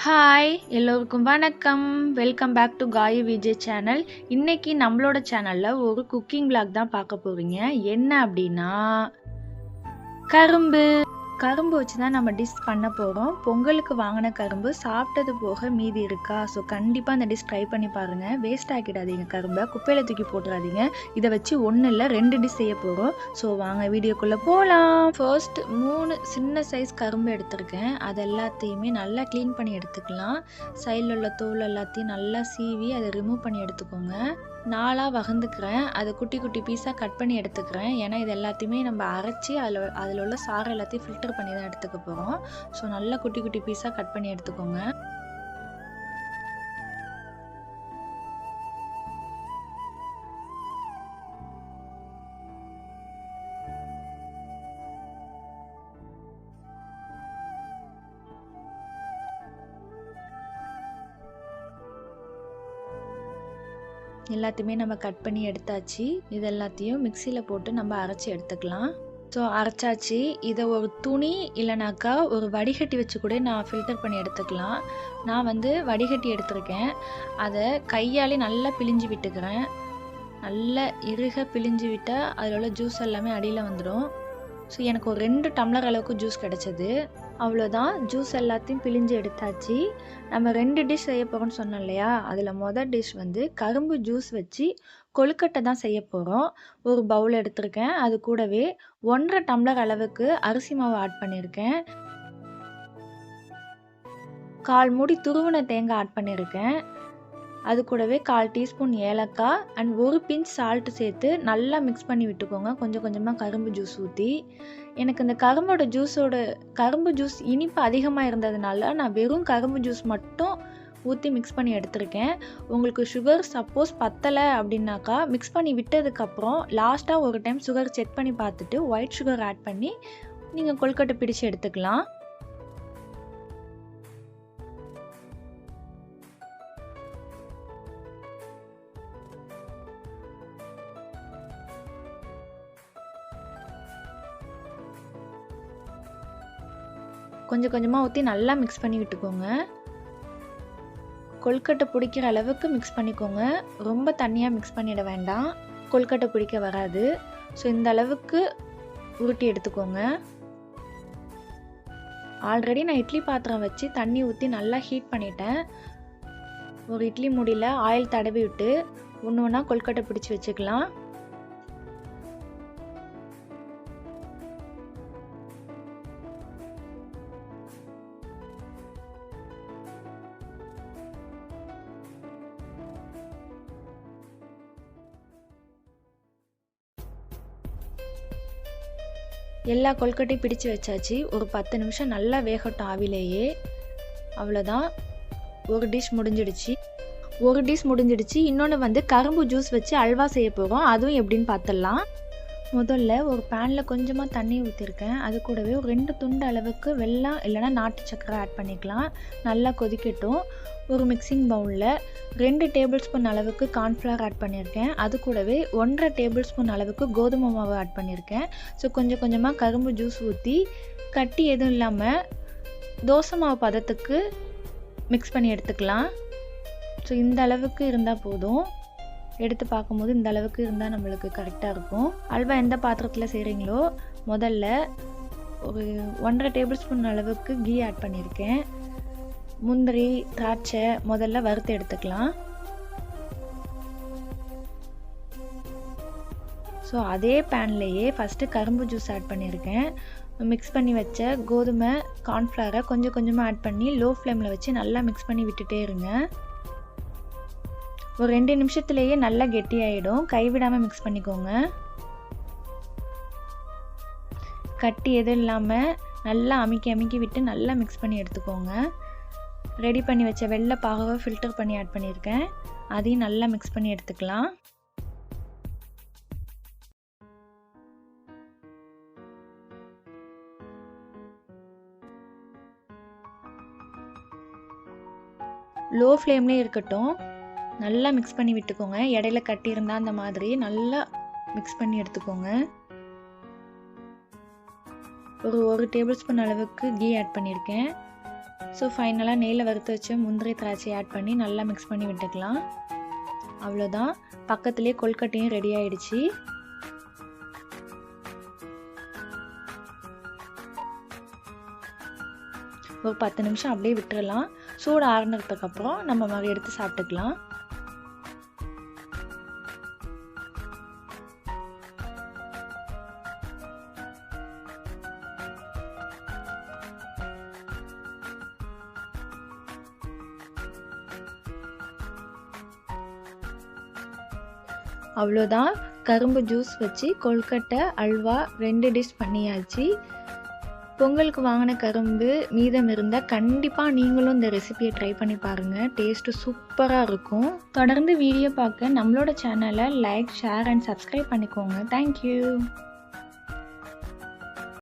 Hi எல்லோருக்கும் வணக்கம். Welcome back to Kayu Vijay channel இன்னைக்கு நம்மளோட சேனலில் ஒரு குக்கிங் பிளாக் தான் பார்க்க போகிறீங்க என்ன அப்படின்னா கரும்பு. கரும்பு வச்சு தான் நம்ம டிஷ் பண்ண போகிறோம் பொங்கலுக்கு வாங்கின கரும்பு சாப்பிட்டது போக மீதி இருக்கா? ஸோ கண்டிப்பாக அந்த டிஷ் ட்ரை பண்ணி பாருங்கள் வேஸ்ட் ஆக்கிடாதீங்க கரும்பை. குப்பையில் தூக்கி போட்டுறாதீங்க. இதை வச்சு ஒன்றும் இல்லை ரெண்டு டிஷ் செய்ய போகிறோம் ஸோ வாங்க வீடியோக்குள்ளே போகலாம் ஃபர்ஸ்ட் மூணு சின்ன சைஸ் கரும்பு எடுத்திருக்கேன். அது எல்லாத்தையுமே நல்லா க்ளீன் பண்ணி எடுத்துக்கலாம். சைடில் உள்ள தோல் எல்லாத்தையும் நல்லா சீவி அதை ரிமூவ் பண்ணி எடுத்துக்கோங்க. நாலாக வகந்துக்கிறேன். அதை குட்டி குட்டி பீஸாக கட் பண்ணி எடுத்துக்கிறேன். ஏன்னா இது எல்லாத்தையுமே நம்ம அரைச்சி அதில் அதில் உள்ள சாறு எல்லாத்தையும் ஃபில்டர் பண்ணி தான் எடுத்துக்க போகிறோம் ஸோ நல்லா குட்டி குட்டி பீஸாக கட் பண்ணி எடுத்துக்கோங்க. எல்லாத்தையுமே நம்ம கட் பண்ணி எடுத்தாச்சு. இது எல்லாத்தையும் மிக்சியில் போட்டு நம்ம அரைச்சி எடுத்துக்கலாம். ஸோ அரைச்சாச்சு. இதை ஒரு துணி இல்லைனாக்கா ஒரு வடிகட்டி வச்சு கூட நான் ஃபில்டர் பண்ணி எடுத்துக்கலாம். நான் வந்து வடிகட்டி எடுத்திருக்கேன். அதை கையாலே நல்லா பிழிஞ்சு விட்டுக்கிறேன். நல்லா இறுக பிழிஞ்சு விட்டால் அதில் உள்ள ஜூஸ் எல்லாமே அடியில் வந்துடும் ஸோ எனக்கு ஒரு ரெண்டு டம்ளர் அளவுக்கு ஜூஸ் கிடச்சிது. அவ்வளோதான் ஜூஸ் எல்லாத்தையும் பிழிஞ்சு எடுத்தாச்சு. நம்ம ரெண்டு டிஷ் செய்ய போகிறோம்னு சொன்னோம் இல்லையா? அதில் மொதல் டிஷ் வந்து கரும்பு ஜூஸ் வச்சு கொழுக்கட்டை தான் செய்ய போகிறோம் ஒரு பவுல் எடுத்திருக்கேன். அது கூடவே ஒன்றரை டம்ளர் அளவுக்கு அரிசி மாவு ஆட் பண்ணியிருக்கேன். கால் மூடி துருவின தேங்காய் ஆட் பண்ணியிருக்கேன். அது கூடவே கால் டீஸ்பூன் ஏலக்காய் அண்ட் ஒரு பிஞ்ச் சால்ட்டு சேர்த்து நல்லா மிக்ஸ் பண்ணி விட்டுக்கோங்க. கொஞ்சம் கொஞ்சமாக கரும்பு ஜூஸ் ஊற்றி எனக்கு இந்த கரும்போட ஜூஸோட கரும்பு ஜூஸ் இனிப்பு அதிகமாக இருந்ததுனால நான் வெறும் கரும்பு ஜூஸ் மட்டும் ஊற்றி மிக்ஸ் பண்ணி எடுத்திருக்கேன். உங்களுக்கு சுகர் சப்போஸ் பத்தலை அப்படின்னாக்கா மிக்ஸ் பண்ணி விட்டதுக்கப்புறம் லாஸ்ட்டாக ஒரு டைம் சுகர் செக் பண்ணி பார்த்துட்டு ஒயிட் சுகர் ஆட் பண்ணி நீங்கள் கொழுக்கட்டை பிடிச்சு எடுத்துக்கலாம். கொஞ்சம் கொஞ்சமாக ஊற்றி நல்லா மிக்ஸ் பண்ணி விட்டுக்கோங்க. கொழுக்கட்டை பிடிக்கிற அளவுக்கு மிக்ஸ் பண்ணிக்கோங்க. ரொம்ப தண்ணியாக மிக்ஸ் பண்ணிட வேண்டாம். கொழுக்கட்டை பிடிக்க வராது. ஸோ இந்த அளவுக்கு உருட்டி எடுத்துக்கோங்க. ஆல்ரெடி நான் இட்லி பாத்திரம் வச்சு தண்ணி ஊற்றி நல்லா ஹீட் பண்ணிட்டேன். ஒரு இட்லி முடியல ஆயில் தடவி விட்டு ஒன்று ஒன்றா கொழுக்கட்டை பிடிச்சி வச்சுக்கலாம். எல்லா கொழுக்கட்டையும் பிடிச்சு வச்சாச்சு. ஒரு பத்து நிமிஷம் நல்லா வேகட்டும் ஆவிலேயே. அவ்வளோதான் ஒரு டிஷ் முடிஞ்சிடுச்சு. ஒரு டிஷ் முடிஞ்சிடுச்சு. இன்னொன்று வந்து கரும்பு ஜூஸ் வச்சு அல்வா செய்ய போகிறோம் அதுவும் எப்படின்னு பார்த்துடலாம். முதல்ல ஒரு பேனில் கொஞ்சமாக தண்ணி ஊற்றிருக்கேன் அது கூடவே ஒரு ரெண்டு துண்டு அளவுக்கு வெள்ளம் இல்லைனா நாட்டு சக்கரை ஆட் பண்ணிக்கலாம். நல்லா கொதிக்கட்டும். ஒரு மிக்சிங் பவுலில் ரெண்டு டேபிள் ஸ்பூன் அளவுக்கு கார்ன்ஃப்ளவர் ஆட் பண்ணியிருக்கேன் அது கூடவே ஒன்றரை டேபிள் ஸ்பூன் அளவுக்கு கோதுமை மாவு ஆட் பண்ணியிருக்கேன் ஸோ கொஞ்சம் கொஞ்சமாக கரும்பு ஜூஸ் ஊற்றி கட்டி எதுவும் இல்லாமல் தோசை மாவு பதத்துக்கு மிக்ஸ் பண்ணி எடுத்துக்கலாம். ஸோ இந்த அளவுக்கு இருந்தால் போதும். எடுத்து பார்க்கும்போது இந்த அளவுக்கு இருந்தால் நம்மளுக்கு கரெக்டாக இருக்கும். அல்வா எந்த பாத்திரத்தில் செய்கிறீங்களோ முதல்ல ஒரு ஒன்றரை டேபிள் ஸ்பூன் அளவுக்கு கீ ஆட் பண்ணியிருக்கேன். முந்திரி திராட்சை முதல்ல வறுத்து எடுத்துக்கலாம். ஸோ அதே பேன்லேயே ஃபஸ்ட்டு கரும்பு ஜூஸ் ஆட் பண்ணியிருக்கேன். மிக்ஸ் பண்ணி வச்ச கோதுமை கார்ன்ஃப்ளவரை கொஞ்சம் கொஞ்சமாக ஆட் பண்ணி லோ ஃப்ளேமில் வச்சு நல்லா மிக்ஸ் பண்ணி விட்டுட்டே இருங்க. ஒரு ரெண்டு நிமிஷத்துலேயே நல்லா கெட்டியாயிடும். கைவிடாமல் மிக்ஸ் பண்ணிக்கோங்க. கட்டி எதுவும் இல்லாமல் நல்லா அமுக்கி அமுக்கி விட்டு நல்லா மிக்ஸ் பண்ணி எடுத்துக்கோங்க. ரெடி பண்ணி வச்ச வெள்ளை பாகவை ஃபில்டர் பண்ணி ஆட் பண்ணியிருக்கேன். அதையும் நல்லா மிக்ஸ் பண்ணி எடுத்துக்கலாம். லோ ஃப்ளேம்லேயே இருக்கட்டும். நல்லா மிக்ஸ் பண்ணி விட்டுக்கோங்க. இடையில கட்டியிருந்தா அந்த மாதிரி நல்லா மிக்ஸ் பண்ணி எடுத்துக்கோங்க. ஒரு ஒரு டேபிள் ஸ்பூன் அளவுக்கு கீ ஆட் பண்ணியிருக்கேன். ஸோ ஃபைனலாக நெய்யில் வறுத்து வச்ச முந்திரி திராட்சை ஆட் பண்ணி நல்லா மிக்ஸ் பண்ணி விட்டுக்கலாம். அவ்வளோதான். பக்கத்துலேயே கொல்கட்டையும் ரெடி ஆயிடுச்சு. ஒரு பத்து நிமிஷம் அப்படியே விட்டுறலாம். சூடு ஆறுனதுக்கப்புறம் நம்ம மாதிரி எடுத்து சாப்பிட்டுக்கலாம். அவ்வளோதான். கரும்பு ஜூஸ் வச்சு கொல்கட்டை அல்வா ரெண்டு டிஷ் பண்ணியாச்சு. பொங்கலுக்கு வாங்கின கரும்பு மீதம் இருந்தால் கண்டிப்பாக நீங்களும் இந்த ரெசிபியை ட்ரை பண்ணி பாருங்கள் டேஸ்ட்டு சூப்பராக இருக்கும். தொடர்ந்து வீடியோ பார்க்க நம்மளோட சேனலை லைக் ஷேர் அண்ட் சப்ஸ்கிரைப் பண்ணிக்கோங்க. Thank you